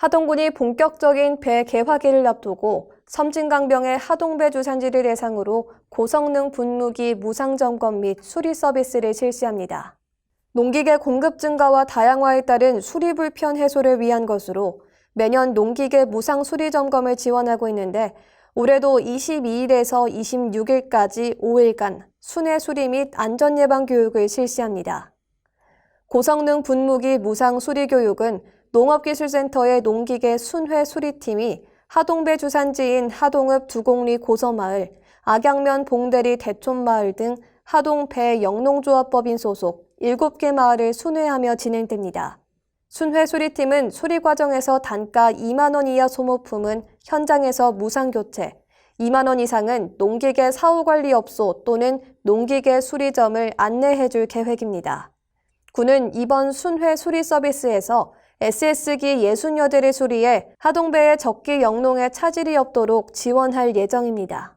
하동군이 본격적인 배 개화기를 앞두고 섬진강병의 하동배 주산지를 대상으로 고성능 분무기 무상 점검 및 수리 서비스를 실시합니다. 농기계 공급 증가와 다양화에 따른 수리 불편 해소를 위한 것으로 매년 농기계 무상 수리 점검을 지원하고 있는데 올해도 22일에서 26일까지 5일간 순회 수리 및 안전 예방 교육을 실시합니다. 고성능 분무기 무상 수리 교육은 농업기술센터의 농기계 순회 수리팀이 하동배 주산지인 하동읍 두곡리 고서마을, 악양면 봉대리 대촌마을 등 하동배 영농조합법인 소속 7개 마을을 순회하며 진행됩니다. 순회 수리팀은 수리 과정에서 단가 2만 원 이하 소모품은 현장에서 무상 교체, 2만 원 이상은 농기계 사후관리업소 또는 농기계 수리점을 안내해 줄 계획입니다. 군은 이번 순회 수리 서비스에서 SS기 60여대를 수리해 하동배의 적기 영농에 차질이 없도록 지원할 예정입니다.